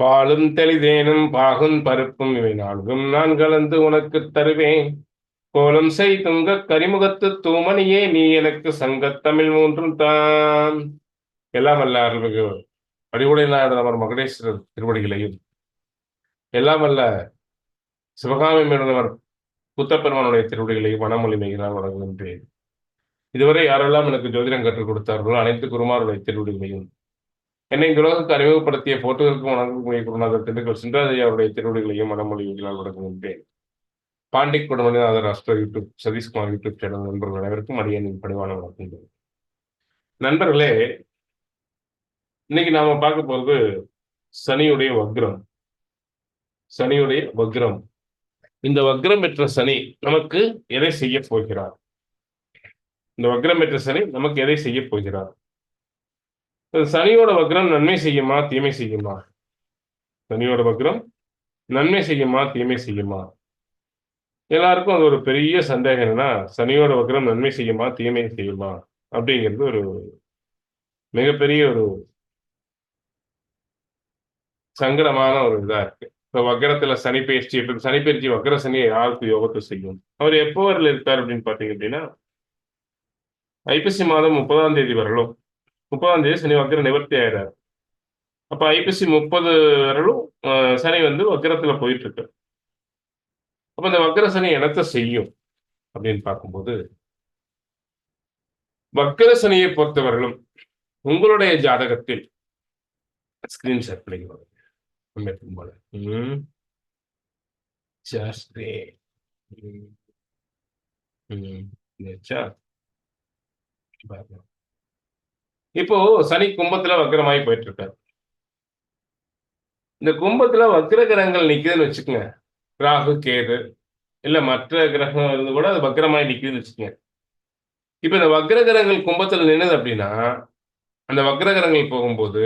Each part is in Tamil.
பாலும் தெளிதேனும் பாகும் பருப்பும் இவை நான்கும். நான் கலந்து உனக்கு தருவேன். கோலம் செய் துங்க கரிமுகத்து தூமணியே நீ எனக்கு சங்கத்தமிழ் மூன்றும் தான் எல்லாம் அல்ல அருள்மிகு அடிவுடை அவர் மகடேஸ்வரர் திருவடிகளையும். எல்லாம் அல்ல சிவகாமி மேடனவர் புத்தப்பெருமானுடைய திருவடிகளையும் மனமொழி மிகிறார் வழங்குகின்றேன் இதுவரை யாரெல்லாம் எனக்கு ஜோதிடம் கற்றுக் கொடுத்தார்களோ அனைத்து குருமாருடைய திருவடிகளையும் என்னை இந்த உலகத்துக்கு அறிமுகப்படுத்திய போட்டுகளுக்கும் வணங்கக்கூடிய குருநாதர் திண்டுக்கல் சிந்தாதி அவருடைய திருவடிகளையும் மனமொழிகளால் வழங்குகின்றேன் பாண்டி குடும்பநாதர் astro YouTube Sathishkumar YouTube channel நண்பர்கள் அனைவருக்கும் அடியனின் பணிவான வணக்கங்கள். நண்பர்களே இன்னைக்கு நாம பார்க்க போறது சனியுடைய வக்ரம். சனியுடைய வக்ரம். இந்த வக்ரம் பெற்ற சனி நமக்கு எதை செய்ய போகிறார்? இந்த வக்ரம் பெற்ற சனி நமக்கு எதை செய்ய போகிறார்? சனியோட வக்ரம் நன்மை செய்யுமா தீமை செய்யுமா? சனியோட வக்ரம் நன்மை செய்யுமா தீமை செய்யுமா? எல்லாருக்கும் அது ஒரு பெரிய சந்தேகம் என்னன்னா சனியோட வக்ரம் நன்மை செய்யுமா தீமை செய்யுமா? அப்படிங்கிறது ஒரு மிகப்பெரிய ஒரு சங்கடமான ஒரு இதா இருக்கு. இப்போ வக்கரத்துல சனி பயிற்சி இப்போ சனி பயிற்சி வக்கர சனியை யாருக்கு யோகத்தை செய்யும்? அவர் எப்போ வரல இருக்கார் அப்படின்னு பார்த்தீங்க அப்படின்னா ஐப்பசி மாதம் முப்பதாம் தேதி வரலும் முப்பதாம் தேதி சனி வக்கர நிவர்த்தி ஆயிடாரு அப்போ ஐபிசி முப்பது வரலும் சனி வந்து வக்கரத்துல போயிட்டு இருக்கு அப்போ இந்த வக்கர சனி என்னத்தை செய்யும் அப்படின்னு பார்க்கும்போது வக்கர சனியை பொறுத்தவரையிலும் உங்களுடைய ஜாதகத்தில் ஸ்கிரீன் ஷாட் பண்ணிக்கிறோம் எப்பவும் போல. ம். பாருங்க. இப்போ சனி கும்பத்துல வக்கரமாயி போயிட்டு இருக்காரு இந்த கும்பத்துல வக்கர கிரகங்கள் நிக்குதுன்னு வச்சுக்கோங்க. ராகு கேது இல்ல மற்ற கிரகம் இருந்து கூட அது வக்கரமாய் நிக்குதுன்னு வச்சுக்கோங்க. இப்ப இந்த வக்கர கிரகங்கள் கும்பத்துல நின்னது அப்படின்னா அந்த வக்கர கிரகங்கள் போகும்போது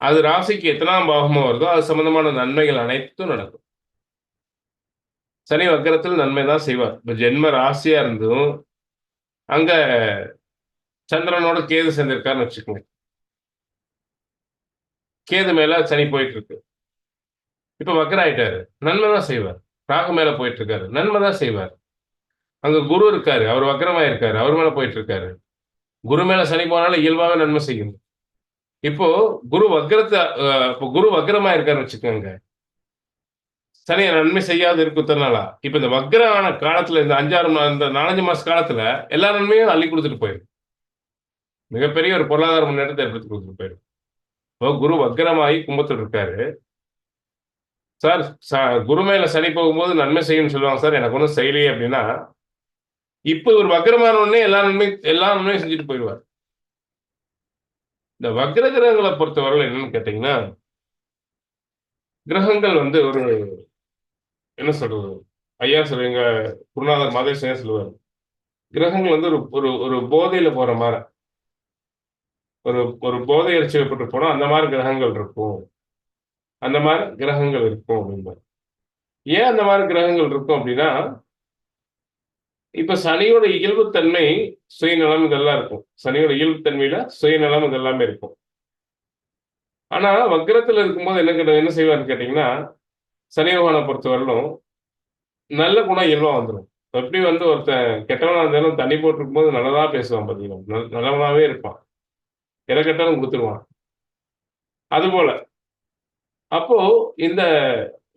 அது ராசிக்கு எத்தனாம் பாகமா வருதோ அது சம்பந்தமான நன்மைகள் அனைத்தும் நடக்கும். சனி வக்கரத்தில் நன்மை தான் செய்வார். இப்போ ஜென்ம ராசியா இருந்தும் அங்க சந்திரனோட கேது சேர்ந்திருக்காருன்னு வச்சுக்கோங்க. கேது மேல சனி போயிட்டு இருக்கு இப்ப வக்கர ஆயிட்டாரு. நன்மை தான் செய்வார். ராகு மேல போயிட்டு இருக்காரு நன்மை தான் செய்வார். அங்க குரு இருக்காரு. அவர் வக்கரமா இருக்காரு. அவர் மேல போயிட்டு இருக்காரு குரு மேல சனி போனாலும் இயல்பாவே நன்மை செய்யும். இப்போ குரு வக்கரத்தை இப்போ குரு வக்கரமா இருக்காருன்னு வச்சுக்கோங்க. சனியை நன்மை செய்யாது இருக்குத்தனாலா இப்ப இந்த வக்கரான காலத்துல இந்த அஞ்சாறு இந்த நாலஞ்சு மாச காலத்துல எல்லா நன்மையும் அள்ளி கொடுத்துட்டு போயிடும் மிகப்பெரிய ஒரு பொருளாதார முன்னேற்றத்தை ஏற்படுத்தி கொடுத்துருப்பாரு இப்போ குரு வக்கரமாகி கும்பத்தில் இருக்காரு. சார் ச- குரு மேல சனி போகும்போது நன்மை செய்யும்னு சொல்லுவாங்க சார். எனக்கு ஒன்றும் செய்யலையே அப்படின்னா இப்போ ஒரு வக்கரமான உடனே எல்லா நன்மை எல்லா நன்மையும் செஞ்சுட்டு போயிடுவார். இந்த வக்ர கிரகங்களை பொறுத்தவரை என்னன்னு கேட்டீங்கன்னா கிரகங்கள் வந்து ஒரு என்ன சொல்றது ஐயா சொல்லுங்க குருநாதர் மாதேசன் சொல்லுவார். கிரகங்கள் வந்து ஒரு ஒரு ஒரு போதையில போற மாதிரி. ஒரு ஒரு போதை அரிசி வைப்பட்டு போனா அந்த மாதிரி கிரகங்கள் இருக்கும். அந்த மாதிரி கிரகங்கள் இருக்கும் அப்படிம்பாரு. ஏன் அந்த மாதிரி கிரகங்கள் இருக்கும் அப்படின்னா இப்ப சனியோட இயல்புத்தன்மை சுயநலம் இதெல்லாம் இருக்கும். சனியோட இயல்புத்தன்மையில சுயநலம் இதெல்லாமே இருக்கும். ஆனா வக்ரத்துல இருக்கும்போது என்ன கேட்ட என்ன செய்வார்னு கேட்டீங்கன்னா சனி பகவானை பொறுத்தவரையிலும் நல்ல குணம் இயல்பா வந்துடும் எப்படி வந்து ஒருத்தன் கெட்டவனா இருந்தாலும் தண்ணி போட்டிருக்கும் போது நல்லதா பேசுவான் பார்த்தீங்கன்னா நல்ல- நல்லவனாவே இருப்பான். எதை கேட்டாலும் கொடுத்துருவான். அதுபோல அப்போ இந்த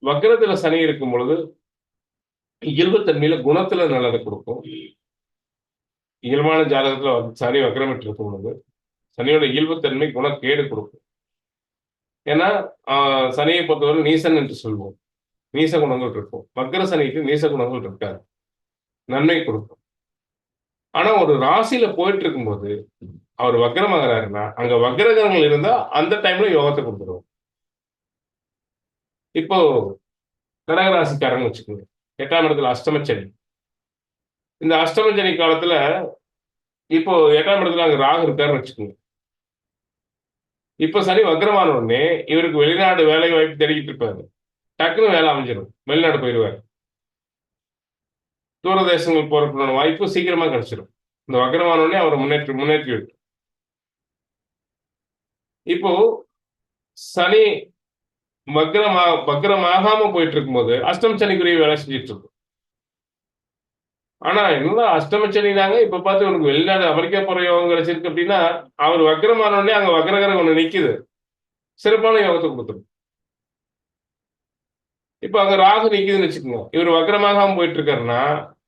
வக்ரத்துல சனி இருக்கும் பொழுது இயல்புத்தன்மையில குணத்துல நல்லதை கொடுக்கும். இயல்பான ஜாதகத்துல சனி வக்ரமிட்டு இருக்கும் பொழுது சனியோட இயல்புத்தன்மை குணக்கேடு கொடுக்கும். ஏன்னா ஆஹ், சனியை பொறுத்தவரை நீசன் என்று சொல்வோம். நீச குணங்கள் இருக்கும். வக்ர சனிக்கு நீச குணங்கள் இருக்காது. நன்மை கொடுக்கும். ஆனா ஒரு ராசியில போயிட்டு இருக்கும்போது அவர் வக்ரமாகறாருன்னா அங்க வக்ரகரங்கள் இருந்தா அந்த டைம்ல யோகத்தை கொடுத்துருவோம். இப்போ கடகராசிக்காரன் வச்சுக்கோங்க. எட்டாம் இடத்துல அஷ்டமச்சனி இந்த அஷ்டமச்சனி காலத்துல இப்போ எட்டாம் இடத்துல அங்க ராகு இருக்காருன்னு வச்சுக்கோங்க. இப்ப சனி வக்ரமான உடனே இவருக்கு வெளிநாடு வேலை வாய்ப்பு தேடிக்கிட்டு இருப்பாரு. டக்குன்னு வேலை அமைஞ்சிடும் வெளிநாடு போயிடுவார் தூரதேசங்கள் போறதுக்கான வாய்ப்பு சீக்கிரமா கிடைச்சிடும் இந்த வக்ரமான உடனே அவரை முன்னேற்றி முன்னேற்றி விட்டு இப்போ சனி வக்ரமா வக்ரமாகாம போயிட்டு இருக்கும்போது அஷ்டம் சனிக்குரிய வேலை செஞ்சுட்டு இருக்கும் ஆனா இன்னும் அஷ்டம சனினாங்க இப்ப பார்த்து உனக்கு வெளிநாடு அமெரிக்கா போற யோகம் கிடைச்சிருக்கு அப்படின்னா அவர் வக்ரமான உடனே அங்க வக்ரகரம் ஒண்ணு நிக்குது. சிறப்பான யோகத்தை கொடுத்துரும். இப்ப அங்க ராகு நிக்குதுன்னு வச்சுக்கோங்க. இவர் வக்ரமாகாம போயிட்டு இருக்காருன்னா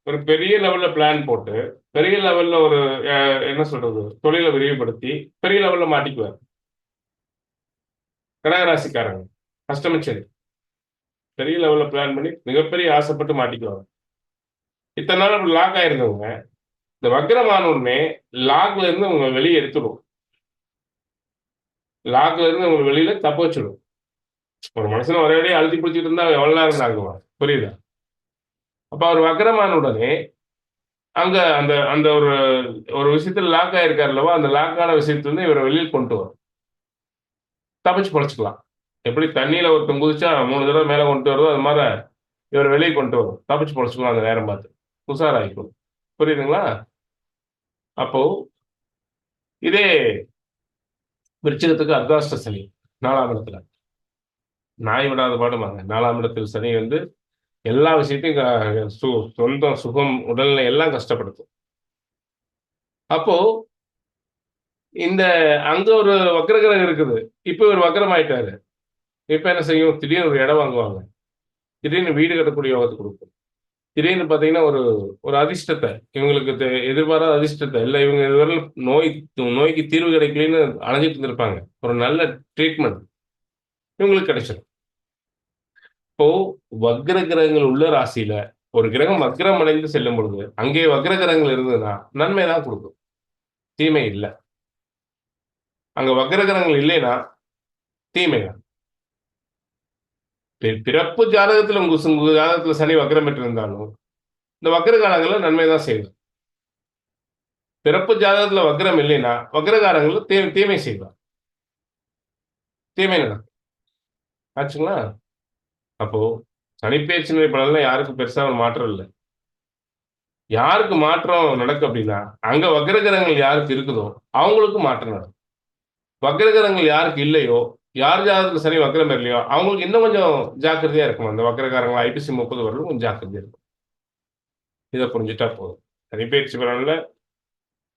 ஒரு பெரிய லெவல்ல பிளான் போட்டு பெரிய லெவல்ல ஒரு அஹ், என்ன சொல்றது தொழிலை விரிவுபடுத்தி பெரிய லெவல்ல மாட்டிக்குவார். கடகராசிக்காரங்க அஷ்டமச்சரி பெரிய லெவல்ல பிளான் பண்ணி மிகப்பெரிய ஆசைப்பட்டு மாட்டிக்குவாங்க. இத்தனை நாள் அப்படி லாக் ஆயிருந்தவங்க இந்த வக்ரமான உடனே லாக்ல இருந்து அவங்க வெளியே எடுத்துடும். லாக்ல இருந்து அவங்க வெளியில தப்ப வச்சிடும். ஒரு மனுஷன் ஒரே அழுத்தி பிடிச்சிட்டு இருந்தா அவன் எவ்வளவு நேரம் ஆகுவான் புரியுதா? அப்ப அவர் வக்ரமான உடனே அங்க அந்த அந்த ஒரு ஒரு விஷயத்துல லாக் ஆயிருக்காருல்லவா அந்த லாக்கான விஷயத்துல இருந்து இவரை வெளியில் கொண்டு வரும். தப்பிச்சு பொழைச்சிக்கலாம். எப்படி தண்ணியில ஒருத்தன் குதிச்சா மூணு தடவை மேல கொண்டு வருதோ அது மாதிரி இவர் வெளியே கொண்டு வரும். தப்பிச்சு பொழைச்சிக்கலாம் அந்த நேரம் பார்த்து. உஷாராயிக்கும் புரியுதுங்களா? அப்போ இதே விருச்சிகத்துக்கு அர்த்தாஷ்ட சனி நாலாம் இடத்துல. நாய் விடாத பாடுமாங்க நாலாம் இடத்தில் சனி வந்து எல்லா விஷயத்தையும் சு- சொந்தம் சுகம் உடல்நிலை எல்லாம் கஷ்டப்படுத்தும். அப்போ இந்த அங்க ஒரு வக்ரகிரகம் இருக்குது. இப்ப ஒரு வக்கரம் ஆயிட்டாரு இப்ப என்ன செய்யும்? திடீர்னு ஒரு இடம் வாங்குவாங்க. திடீர்னு வீடு கட்டக்கூடிய யோகத்தை கொடுக்கும். திடீர்னு பாத்தீங்கன்னா ஒரு ஒரு அதிர்ஷ்டத்தை. இவங்களுக்கு தெ- எதிர்பாராத அதிர்ஷ்டத்தை. இல்லை இவங்க இதுவரை நோய் நோய்க்கு தீர்வு கிடைக்கலன்னு அலைஞ்சிட்டு இருந்திருப்பாங்க. ஒரு நல்ல ட்ரீட்மெண்ட் இவங்களுக்கு கிடைச்சிடும் இப்போ வக்ர கிரகங்கள் உள்ள ராசியில ஒரு கிரகம் வக்ரம் அடைந்து செல்லும் பொழுது அங்கே வக்ர கிரகங்கள் இருந்ததுன்னா நன்மை தான் கொடுக்கும். தீமை இல்லை. அங்க வக்ரகிரகங்கள் இல்லைன்னா தீமை பிறப்பு ஜாதகத்துல உங்க உங்க ஜாதகத்துல சனி வக்ரம் பெற்று இருந்தாலும் இந்த வக்ர காலங்கள்ல நன்மை தான் செய்வார் பிறப்பு ஜாதகத்துல வக்ரம் இல்லைன்னா வக்ரகாரங்கள்ல தீ தீமை செய்வார் தீமை நடக்கும் ஆச்சுங்களா? அப்போ சனிப்பேச்சினுடைய பலன்ல யாருக்கும் பெருசா ஒரு மாற்றம் இல்லை. யாருக்கு மாற்றம் நடக்கும் அப்படின்னா அங்க வக்ரகிரகங்கள் யாருக்கு இருக்குதோ அவங்களுக்கு மாற்றம் நடக்கும். வக்ரகிரகங்கள் யாருக்கு இல்லையோ யார் ஜாதகத்துல சனி வக்ரம் இல்லையோ அவங்களுக்கு இன்னும் கொஞ்சம் ஜாக்கிரதையா இருக்கும் அந்த வக்ரகாரங்கள் ஐபிசி முப்பது வரலும் கொஞ்சம் ஜாக்கிரதையா இருக்கும் இதை புரிஞ்சுட்டா போதும். சனிப்பேச்சு பலனில்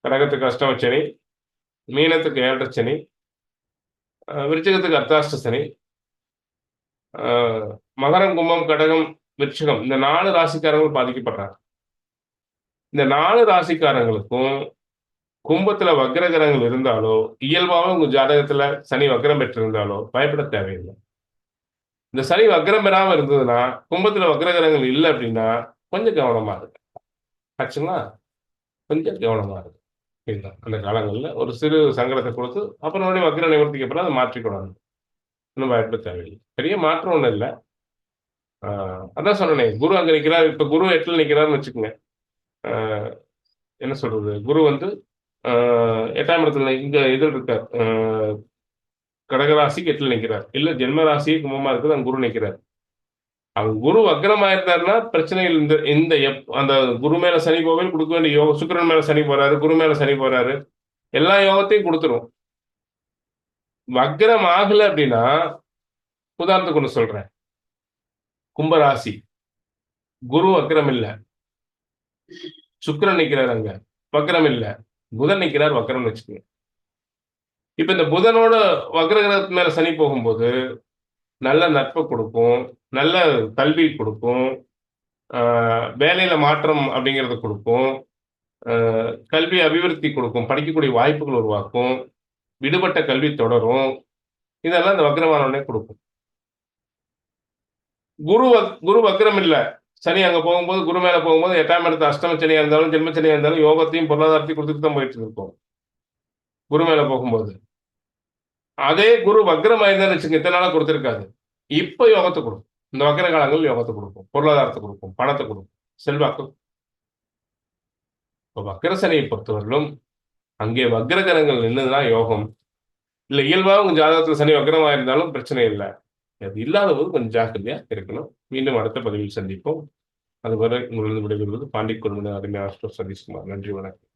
கடகத்துக்கு அஷ்டம சனி மீனத்துக்கு ஏழரை சனி விருச்சகத்துக்கு அர்த்தாஷ்ட சனி மகரம் கும்பம் கடகம் விருச்சகம் இந்த நாலு ராசிக்காரங்களும் பாதிக்கப்படுறாங்க. இந்த நாலு ராசிக்காரங்களுக்கும் கும்பத்துல வக்ரகிரகங்கள் இருந்தாலோ இயல்பாக உங்க ஜாதகத்துல சனி வக்ரம் பெற்றிருந்தாலோ பயப்பட தேவையில்லை. இந்த சனி வக்ரம் பெறாம இருந்ததுன்னா கும்பத்துல வக்ரகிரகங்கள் இல்லை அப்படின்னா கொஞ்சம் கவனமா இருக்கு ஆச்சுங்களா? கொஞ்சம் கவனமா இருக்கு இதுதான் அந்த காலங்களில் ஒரு சிறு சங்கடத்தை கொடுத்து அப்புறம் மறுபடியும் வக்ர நிவர்த்திக்கு அப்புறம் அதை மாற்றிக்கொள்ளணும். இன்னும் பயப்பட தேவையில்லை. பெரிய மாற்றம் ஒன்றும் இல்லை. ஆஹ் அதான் சொன்னனே குரு அங்கே நிற்கிறார் இப்போ குரு எட்டில் நிக்கிறாருன்னு வச்சுக்கோங்க. ஆஹ் என்ன சொல்றது? குரு வந்து எட்டாம் இடத்துல இங்க இதில் இருக்கார். ஆஹ் கடகராசிக்கு எட்டுல நிக்கிறார் இல்ல ஜென்ம ராசி கும்பமா இருக்குது அங்க குரு நிற்கிறார். அவங்க குரு வக்ரமா இருந்தாருன்னா பிரச்சனைகள் இந்த இந்த எப்- அந்த குரு மேல சனி கோவில் கொடுக்க வேண்டிய யோக சுக்கிரன் மேல சனி போறாரு குரு மேல சனி போறாரு. எல்லா யோகத்தையும் கொடுத்துரும். வக்ரம் ஆகல அப்படின்னா உதாரணத்துக்கு ஒண்ணு சொல்றேன். கும்பராசி குரு வக்ரம் இல்ல. சுக்கரன் நிக்கிறாரு அங்க. வக்ரம் இல்ல. புதன் நிற்கிறார் வக்கரம்னு வச்சுக்கோங்க. இப்ப இந்த புதனோட வக்ர கிரகத்து மேல சனி போகும்போது நல்ல நட்பை கொடுக்கும் நல்ல கல்வி கொடுக்கும் ஆஹ் வேலையில மாற்றம் அப்படிங்கிறத கொடுக்கும் ஆஹ் கல்வி அபிவிருத்தி கொடுக்கும் படிக்கக்கூடிய வாய்ப்புகள் உருவாக்கும் விடுபட்ட கல்வி தொடரும் இதெல்லாம் இந்த வக்கரமானவனே கொடுக்கும். குரு குரு வக்கரம் இல்லை. சனி அங்க போகும்போது குரு மேல போகும்போது எட்டாம் இடத்து அஷ்டம சனியாக இருந்தாலும் ஜென்ம இருந்தாலும் யோகத்தையும் பொருளாதாரத்தையும் கொடுத்துட்டு தான் போயிட்டு இருக்கோம். குரு மேல போகும்போது. அதே குரு வக்ரம் ஆயிருந்தான்னு வச்சுங்க இத்தனை நாளாக கொடுத்துருக்காது இப்ப யோகத்தை கொடுக்கும். இந்த வக்ர காலங்கள் யோகத்தை கொடுக்கும். பொருளாதாரத்தை கொடுக்கும். பணத்தை கொடுக்கும். செல்வாக்கு. இப்போ வக்ர சனியை பொறுத்தவரையிலும் அங்கே வக்ரகரங்கள் நின்றுதுன்னா யோகம். இல்ல இயல்பாக உங்க ஜாதகத்தில் சனி வக்ரமா இருந்தாலும் பிரச்சனை இல்லை. அது இல்லாத போது கொஞ்சம் ஜாக்கிரதையா இருக்கணும். மீண்டும் அடுத்த பதிவில் சந்திப்போம். அதுவரை உங்களது விடைபெறுவது பாண்டி குழுவினர் அருமையாக சதீஷ்குமார். நன்றி வணக்கம்.